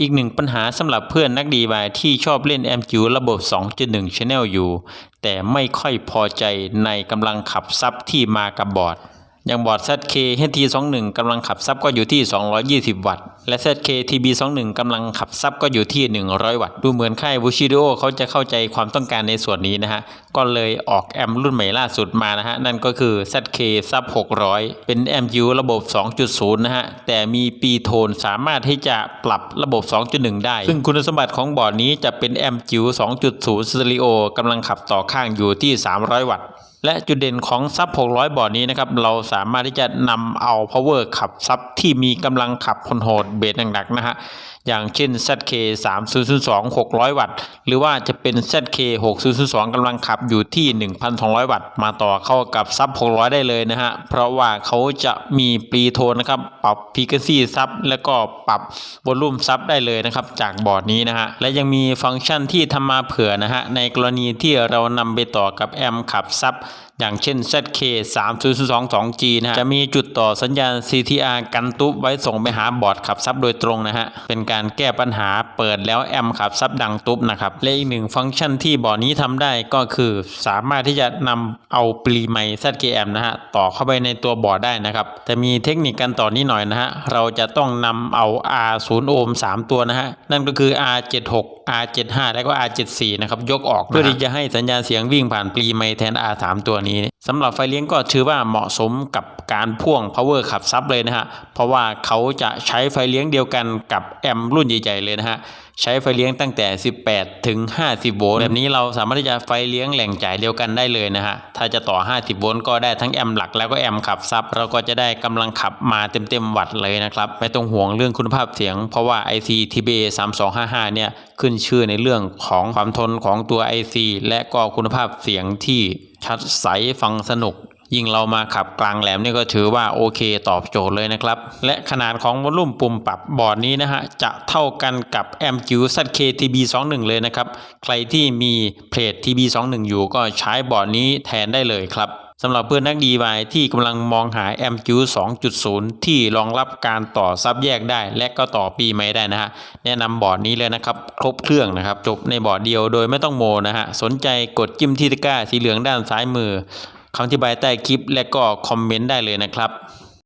อีกหนึ่งปัญหาสำหรับเพื่อนนักดีวายที่ชอบเล่น MQ ระบบ 2.1 Channel อยู่ แต่ไม่ค่อยพอใจในกำลังขับซับที่มากับบอร์ด อย่างบอร์ด ZK HT21 กำลังขับซับก็อยู่ที่ 220 วัตต์ และ ZK TB21 กำลังขับซับก็อยู่ที่ 100 วัตต์ ดูเหมือนค่าย Bushido เขาจะเข้าใจความต้องการในส่วนนี้นะฮะ ก็เลยออกแอมรุ่นใหม่ล่าสุดมานะฮะ นั่นก็คือ ZK Sub 600 เป็น MU ระบบ 2.0 นะฮะ แต่มีปีโทนสามารถที่จะปรับระบบ 2.1 ได้ ซึ่งคุณสมบัติของบอร์ดนี้จะเป็น MU 2.0 Stereo กำลังขับต่อข้างอยู่ที่ 300 วัตต์ และจุดเด่นของซับ 600 บอร์ดนี้นะครับ เราสามารถที่จะนำเอา power ขับซับที่มีกำลังขับคนโหดเบสหนักๆนะฮะ อย่างเช่น ZK 3002 600 วัตต์ หรือว่าจะเป็น ZK 6002กำลังขับอยู่ที่ 1,200 วัตต์ มาต่อเข้ากับซับ 600 ได้เลยนะฮะ เพราะว่าเขาจะมีปรีโทนนะครับ ปรับ frequency ซับ แล้วก็ปรับวอลลุ่มซับได้เลยนะครับ จากบอร์ดนี้นะฮะ และยังมีฟังก์ชันที่ทำมาเผื่อนะฮะ ในกรณีที่เรานำไปต่อกับแอมป์ขับซับอย่างเช่น ZK 3022 G นะฮะ จะมีจุดต่อสัญญาณ CTR กันตุ๊บไว้ส่งไปหาบอร์ดขับซับโดยตรงนะฮะ เป็นการแก้ปัญหาเปิดแล้วแอมขับซับดังตุ๊บนะครับ และอีกหนึ่งฟังก์ชันที่บอร์ดนี้ทำได้ก็คือสามารถที่จะนำเอาปลีไมค์ ZKM นะฮะ ต่อเข้าไปในตัวบอร์ดได้นะครับ แต่มีเทคนิคการต่อนี้หน่อยนะฮะ เราจะต้องนำเอา R0 โอห์ม3ตัวนะฮะ นั่นก็คือ R76 R75 และก็ R74 นะครับ ยกออกเพื่อที่จะให้สัญญาณเสียงวิ่งผ่านปลีไมค์แทน R3 ตัวนี้ สำหรับไฟเลี้ยงก็ถือว่าเหมาะสมกับการพ่วง power ขับซับเลยนะฮะ เพราะว่าเขาจะใช้ไฟเลี้ยงเดียวกันกับแอมป์รุ่นใหญ่ๆเลยนะฮะ ใช้ไฟเลี้ยงตั้งแต่ 18 ถึง 50 โวลต์แบบนี้เราสามารถที่จะไฟเลี้ยงแหล่งจ่ายเดียวกันได้เลยนะฮะ ถ้าจะต่อ 50 โวลต์ก็ได้ทั้งแอมป์หลักแล้วก็แอมป์ขับซับเราก็จะได้กำลังขับมาเต็มๆวัตต์เลยนะครับไม่ต้องห่วงเรื่องคุณภาพเสียง เพราะว่า IC TBA 3255 เนี่ยขึ้นชื่อในเรื่องของความทนของตัว IC และก็คุณภาพเสียงที่ ชัดใสฟังสนุก ยิ่งเรามาขับกลางแหลมนี่ก็ถือว่าโอเคตอบโจทย์เลยนะครับ และขนาดของวอลลุ่มปุ่มปรับบอร์ดนี้นะฮะ จะเท่ากันกับแอมจิว ZK TB21 เลยนะครับ ใครที่มีเพลท TB21 อยู่ก็ใช้บอร์ดนี้แทนได้เลยครับ สำหรับเพื่อนนักดีวายที่กำลังมองหาแอมจิว2.0 ที่รองรับการต่อซับแยกได้ และก็ต่อปีไม่ได้นะฮะ แนะนำบอร์ดนี้เลยนะครับ ครบเครื่องนะครับ จบในบอร์ดเดียวโดยไม่ต้องโมนะฮะ สนใจกดจิ้มที่ตะกร้าสีเหลืองด้านซ้ายมือคำอธิบายใต้คลิปและก็คอมเมนต์ได้เลยนะครับ